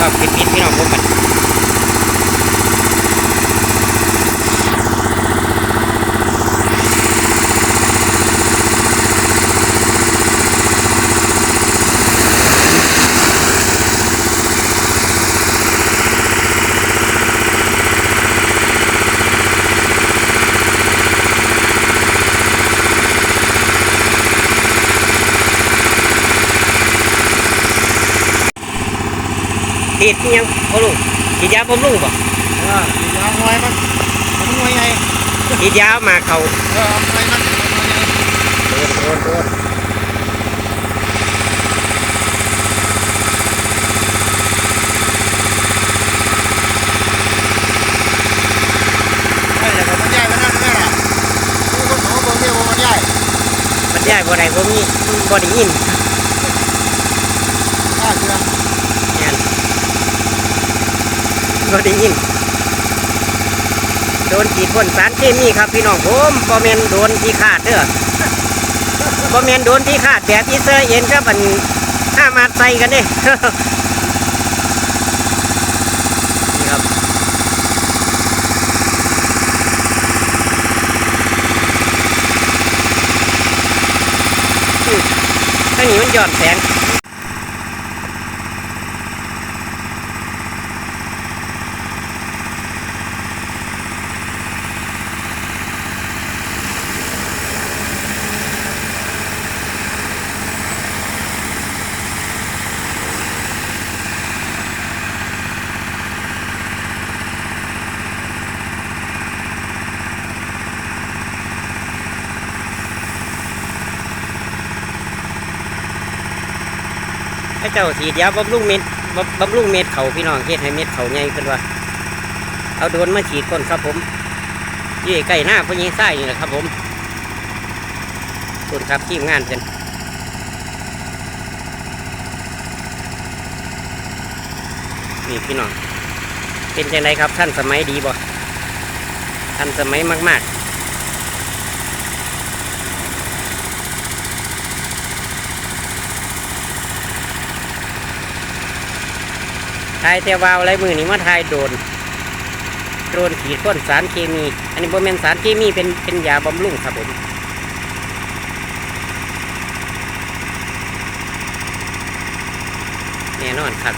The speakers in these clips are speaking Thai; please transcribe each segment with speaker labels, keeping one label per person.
Speaker 1: ครับคลิปนี้พี่น้องพบกัน หยังพ่อลุงฉีดยาบำรุงบ่
Speaker 2: เออวางไว้มันมันไว้ไง
Speaker 1: ฉีดยามาเขา
Speaker 2: เออเอาไว้มันเอาไว้ไง
Speaker 1: โดนโดนโดน
Speaker 2: ไอ้แต่ก็มันใหญ่แล้วนั่นแน่ล่ะผู้คนเขาบอกเรียกว่ามันใหญ่
Speaker 1: บรรยายบ่ได้บ่มีบ่ได้ยิน
Speaker 2: น่าเชื่อ
Speaker 1: แม่น บ่ได้ยินโดนฉีดพ่นสารเคมีครับพี่น้องผมบ่แม่นโดนที่ขาดเด้อบ่แม่นโดนที่ขาดแบบอิสราเอลกับอันห้ามาใส่กันเด้นี่ครับอืมทางนี้มันหย่อนแสง เจ้าสีดยาบำรุงเม็ดบำบำรุงเม็ดเขาพี่น้องเฮ็ดให้เม็ดเขาใหญ่ขึ้นว่า เอาโดนมาฉีดคนครับผมยี่ใกล้หน้าพญไส้นี่แหละครับผมคุณครับทีมงานกันนี่พี่น้อง เป็นจังไรครับท่านสมัยดีบ่ท่านสมัยมาก ๆ ทายแต่วาวอะไรมือนี่มาทายโดน โดนขีดพ่นสารเคมี อันนี้บ่แม่นสารเคมีเป็นเป็นยาบำรุงครับผมแน่นอนครับ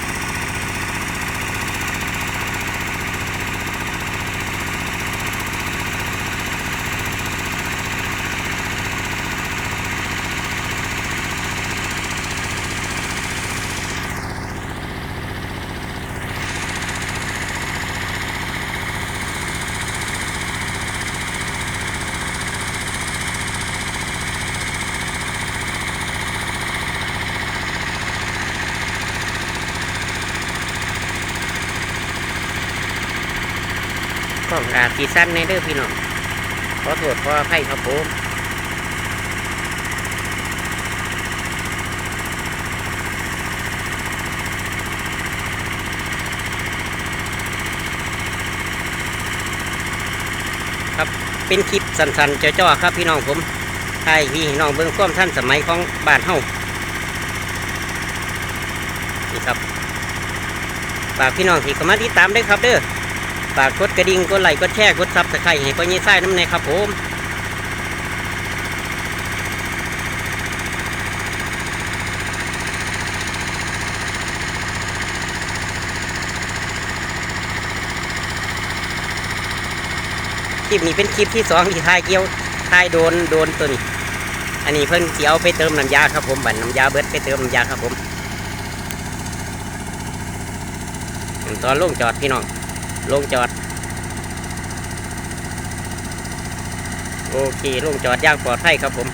Speaker 1: กล้องอาสีสั้นในเด้อพี่น้องขอโทษขออภัยครับผมครับเป็นคลิปสั้นๆจ่อๆครับพี่น้องผมให้พี่น้องเบิ่งความท่านสมัยของบ้านเฮานี่ครับฝากพี่น้องที่เข้ามาติดตามด้วยครับเด้อ ฝากกดกระดิ่งกดไลค์กดแชร์กดซับสไครต์ให้พ่อยี่ไส้น้ำในครับผมคลิปนี้เป็นคลิปที่สองที่ทายเกี่ยวทายโดนโดนตัวนี้อันนี้เพิ่นสิเอาไปเติมน้ำยาครับผมบันน้ำยาเบิดไปเติมน้ำยาครับผมตอนลงจอดพี่น้อง ลงจอด โอเคลงจอดอย่างปลอดภัยครับผม